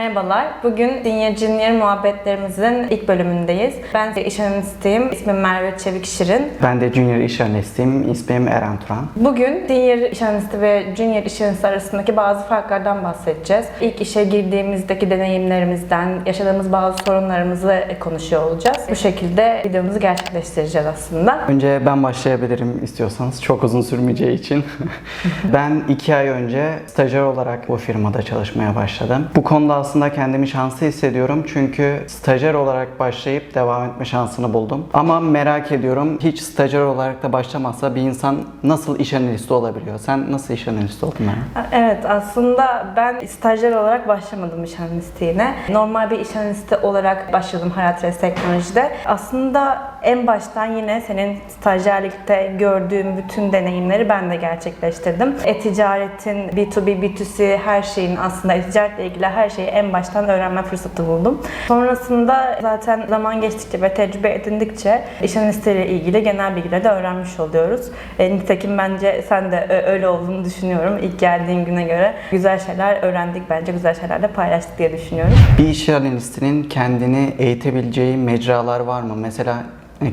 Merhabalar. Bugün Senior Junior muhabbetlerimizin ilk bölümündeyiz. Ben iş analistiyim. İsmim Merve Çevik Şirin. Ben de Junior iş analistiyim. İsmim Eren Turan. Bugün Senior iş analisti ve Junior iş analisti arasındaki bazı farklardan bahsedeceğiz. İlk işe girdiğimizdeki deneyimlerimizden, yaşadığımız bazı sorunlarımızı konuşuyor olacağız. Bu şekilde videomuzu gerçekleştireceğiz aslında. Önce ben başlayabilirim istiyorsanız. Çok uzun sürmeyeceği için. ben iki ay önce stajyer olarak bu firmada çalışmaya başladım. Bu konuda aslında kendimi şanslı hissediyorum. Çünkü stajyer olarak başlayıp devam etme şansını buldum. Ama merak ediyorum hiç stajyer olarak da başlamazsa bir insan nasıl iş analisti olabiliyor? Sen nasıl iş analisti oldun Eren? Evet aslında ben stajyer olarak başlamadım iş analistliğine. Normal bir iş analisti olarak başladım Hayat Res Teknoloji'de. Aslında en baştan yine senin stajyerlikte gördüğüm bütün deneyimleri ben de gerçekleştirdim. E-ticaretin B2B, B2C her şeyin aslında e-ticaretle ilgili her şeyi en baştan öğrenme fırsatı buldum. Sonrasında zaten zaman geçtikçe ve tecrübe edindikçe iş analistiyle ilgili genel bilgileri de öğrenmiş oluyoruz. E, nitekim bence sen de öyle olduğunu düşünüyorum. İlk geldiğin güne göre güzel şeyler öğrendik bence, güzel şeyler de paylaştık diye düşünüyorum. Bir iş analistinin kendini eğitebileceği mecralar var mı? Mesela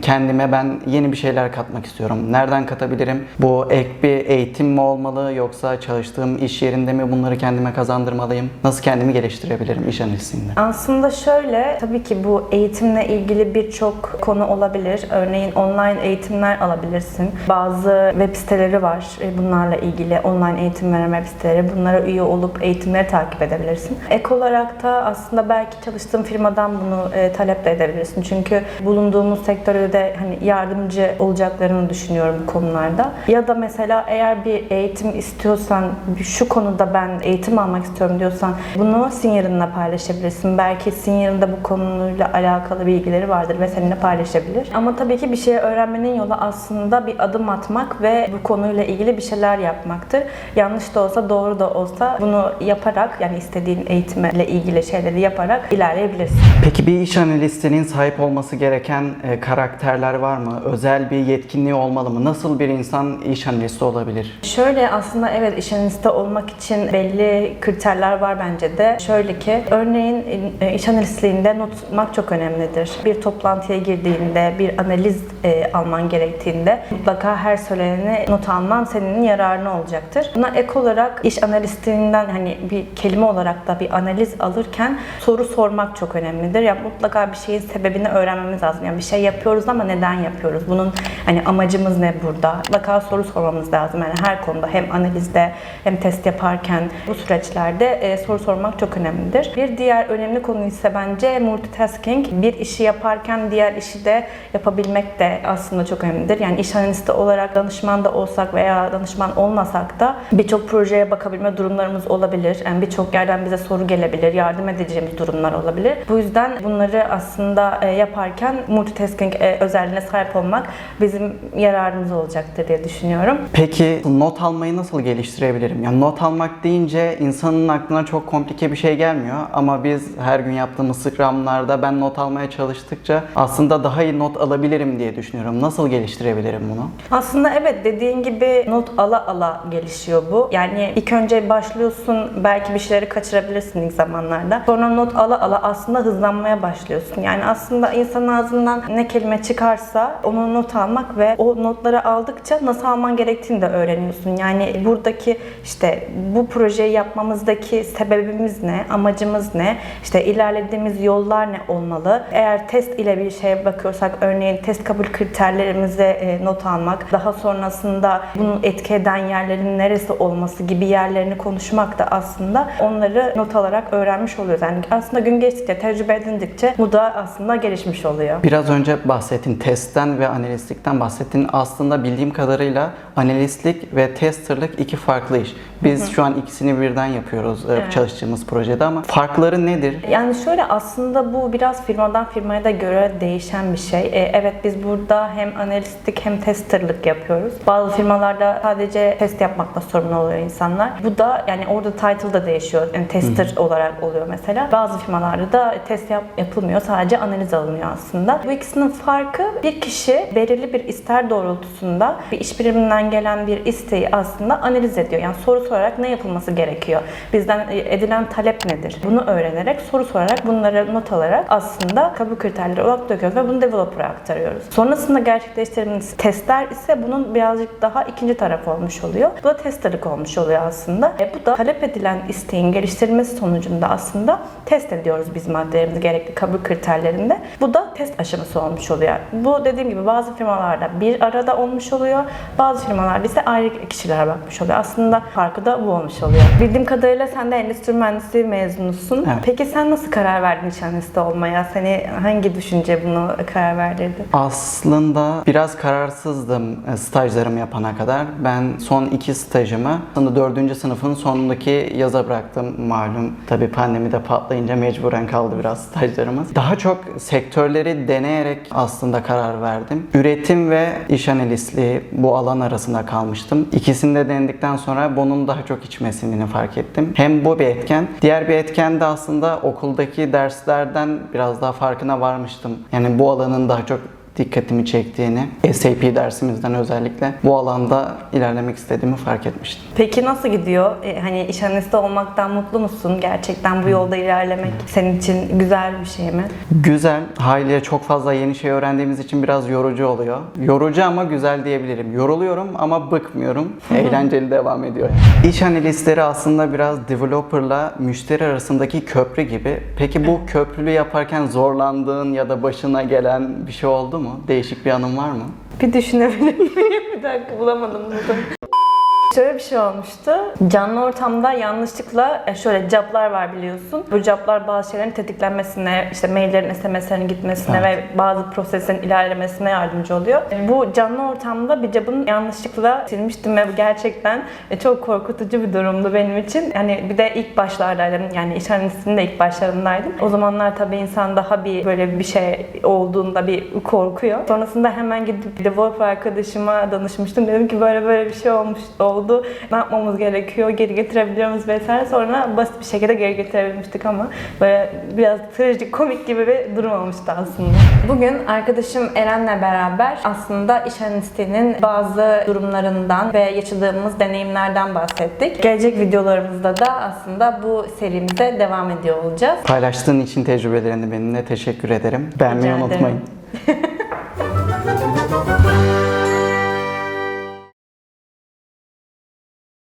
kendime ben yeni bir şeyler katmak istiyorum. Nereden katabilirim? Bu ek bir eğitim mi olmalı yoksa çalıştığım iş yerinde mi bunları kendime kazandırmalıyım? Nasıl kendimi geliştirebilirim iş analistliğinde? Aslında şöyle, tabii ki bu eğitimle ilgili birçok konu olabilir. Örneğin online eğitimler alabilirsin. Bazı web siteleri var e, bunlarla ilgili online eğitim veren web siteleri. Bunlara üye olup eğitimleri takip edebilirsin. Ek olarak da aslında belki çalıştığın firmadan bunu e, talep de edebilirsin. Çünkü bulunduğumuz sektörde de hani yardımcı olacaklarını düşünüyorum bu konularda. Ya da mesela eğer bir eğitim istiyorsan, şu konuda ben eğitim almak istiyorum diyorsan bunu senior'ınla paylaşabilirsin. Belki senior'ın bu konuyla alakalı bilgileri vardır ve seninle paylaşabilir. Ama tabii ki bir şeyi öğrenmenin yolu aslında bir adım atmak ve bu konuyla ilgili bir şeyler yapmaktır. Yanlış da olsa doğru da olsa bunu yaparak yani istediğin eğitimle ilgili şeyleri yaparak ilerleyebilirsin. Peki bir iş analistinin sahip olması gereken e, karakterler var mı? Özel bir yetkinliği olmalı mı? Nasıl bir insan iş analisti olabilir? Şöyle aslında evet iş analisti olmak için belli kriterler var bence de. Şöyle ki örneğin e, iş analistliğinde not tutmak çok önemlidir. Bir toplantıya girdiğinde, bir analiz e, alman gerektiğinde mutlaka her söyleneni not alman senin yararına olacaktır. Buna ek olarak iş analistliğinden hani bir kelime olarak da bir analiz alırken soru sormak çok önemlidir. Yani mutlaka bir şeyin sebebini öğrenmemiz lazım. Yani bir şey yapıyoruz ama neden yapıyoruz? Bunun hani amacımız ne burada? Mutlaka soru sormamız lazım. Yani her konuda hem analizde hem test yaparken bu süreçlerde e, soru sormak çok önemlidir. Bir diğer önemli konu ise bence multitasking. Bir işi yaparken diğer işi de yapabilmek de aslında çok önemlidir. Yani iş analisti olarak danışman da olsak veya danışman olmasak da birçok projeye bakabilme durumlarımız olabilir. Yani birçok yerden bize soru gelebilir, yardım edeceğimiz durumlar olabilir. Bu yüzden bunları aslında e, yaparken multitasking e, özelliğine sahip olmak bizim yararımız olacaktır diye düşünüyorum. Peki not almayı nasıl geliştirebilirim? Yani not almak deyince insanın aklına çok komplike bir şey gelmiyor ama biz her gün yaptığımız scrumlarda ben not almaya çalıştıkça aslında daha iyi not alabilirim diye düşünüyorum. Nasıl geliştirebilirim bunu? Aslında evet dediğin gibi not ala ala gelişiyor bu. Yani ilk önce başlıyorsun belki bir şeyleri kaçırabilirsin ilk zamanlarda. Sonra not ala ala aslında hızlanmaya başlıyorsun. Yani aslında insanın ağzından ne kelime çıkarsa onu not almak ve o notları aldıkça nasıl alman gerektiğini de öğreniyorsun. Yani buradaki işte bu projeyi yapmamızdaki sebebimiz ne, amacımız ne, işte ilerlediğimiz yollar ne olmalı. Eğer test ile bir şeye bakıyorsak örneğin test kabul kriterlerimize not almak, daha sonrasında bunun etki eden yerlerin neresi olması gibi yerlerini konuşmak da aslında onları not alarak öğrenmiş oluyoruz. Yani aslında gün geçtikçe, tecrübe edindikçe bu da aslında gelişmiş oluyor. Biraz önce bahsettin testten ve analistlikten bahsettin. Aslında bildiğim kadarıyla analistlik ve testerlık iki farklı iş. Biz şu an ikisini birden yapıyoruz e, Evet. çalıştığımız projede ama farkları nedir? Yani şöyle aslında bu biraz firmadan firmaya da göre değişen bir şey. E, evet biz burada hem analistlik hem testerlık yapıyoruz. Bazı firmalarda sadece test yapmakla sorumlu oluyor insanlar. Bu da yani orada title da değişiyor. Yani tester olarak oluyor mesela. Bazı firmalarda da test yap, yapılmıyor. Sadece analiz alınıyor aslında. Bu ikisinin farkı bir kişi belirli bir ister doğrultusunda bir iş biriminden gelen bir isteği aslında analiz ediyor. Yani soru sorarak ne yapılması gerekiyor? Bizden edilen talep nedir? Bunu öğrenerek, soru sorarak, bunları not alarak aslında kabul kriterleri olarak döküyoruz ve bunu developer'a aktarıyoruz. Sonrasında gerçekleştirdiğimiz testler ise bunun birazcık daha ikinci taraf olmuş oluyor. Bu da testerlık olmuş oluyor aslında. E, bu da talep edilen isteğin geliştirilmesi sonucunda aslında test ediyoruz biz maddelerimizi gerekli kabul kriterlerinde. Bu da test aşaması olmuş oluyor. Bu dediğim gibi bazı firmalarda bir arada olmuş oluyor. Bazı firmalarda ise ayrı kişiler bakmış oluyor. Aslında farkı da bu olmuş oluyor. Bildiğim kadarıyla sen de endüstri mühendisliği mezunusun. Evet. Peki sen nasıl karar verdin iş analisti olmaya? Seni hangi düşünce bunu karar verdirdi? Aslında biraz kararsızdım e, stajlarımı yapana kadar. Ben son iki stajımı aslında dördüncü sınıfın sonundaki yaza bıraktım. Malum tabii pandemide patlayınca mecburen kaldı biraz stajlarımız. Daha çok sektörleri deneyerek aslında karar verdim. Üretim ve iş analistliği bu alan arasında kalmıştım. İkisini de denedikten sonra bunun daha çok içime sindiğini fark ettim. Hem bu bir etken. Diğer bir etken de aslında okuldaki derslerden biraz daha farkına varmıştım. Yani bu alanın daha çok dikkatimi çektiğini, SAP dersimizden özellikle bu alanda ilerlemek istediğimi fark etmiştim. Peki nasıl gidiyor? E, hani iş analisti olmaktan mutlu musun? Gerçekten bu yolda ilerlemek senin için güzel bir şey mi? Güzel, haliyle çok fazla yeni şey öğrendiğimiz için biraz yorucu oluyor. Yorucu ama güzel diyebilirim. Yoruluyorum ama bıkmıyorum. Eğlenceli devam ediyor. İş analistleri aslında biraz developerla müşteri arasındaki köprü gibi. Peki bu köprülü yaparken zorlandığın ya da başına gelen bir şey oldu mu? Değişik bir anın var mı? Bir düşünebilir miyim? bir dakika bulamadım burada. Şöyle bir şey olmuştu. Canlı ortamda yanlışlıkla şöyle caplar var biliyorsun. Bu caplar bazı şeylerin tetiklenmesine, işte maillerin SMS'lerin gitmesine ve bazı prosesin ilerlemesine yardımcı oluyor. Bu canlı ortamda bir capın yanlışlıkla silmiştim ve bu gerçekten e, çok korkutucu bir durumdu benim için. Yani bir de ilk başlardaydım. Yani iş de ilk başlarındaydım. O zamanlar tabii insan daha bir böyle bir şey olduğunda bir korkuyor. Sonrasında hemen gidip developer arkadaşıma danışmıştım. Dedim ki böyle böyle bir şey olmuş oldu. Ne yapmamız gerekiyor? Geri getirebiliyor muyuz vesaire. Sonra basit bir şekilde geri getirebilmiştik ama böyle biraz trajik, komik gibi bir durum olmuştu aslında. Bugün arkadaşım Eren'le beraber aslında iş analistliğinin bazı durumlarından ve yaşadığımız deneyimlerden bahsettik. Gelecek videolarımızda da aslında bu serimize devam ediyor olacağız. Paylaştığın için tecrübelerini benimle teşekkür ederim. Beğenmeyi Rica ederim. unutmayın.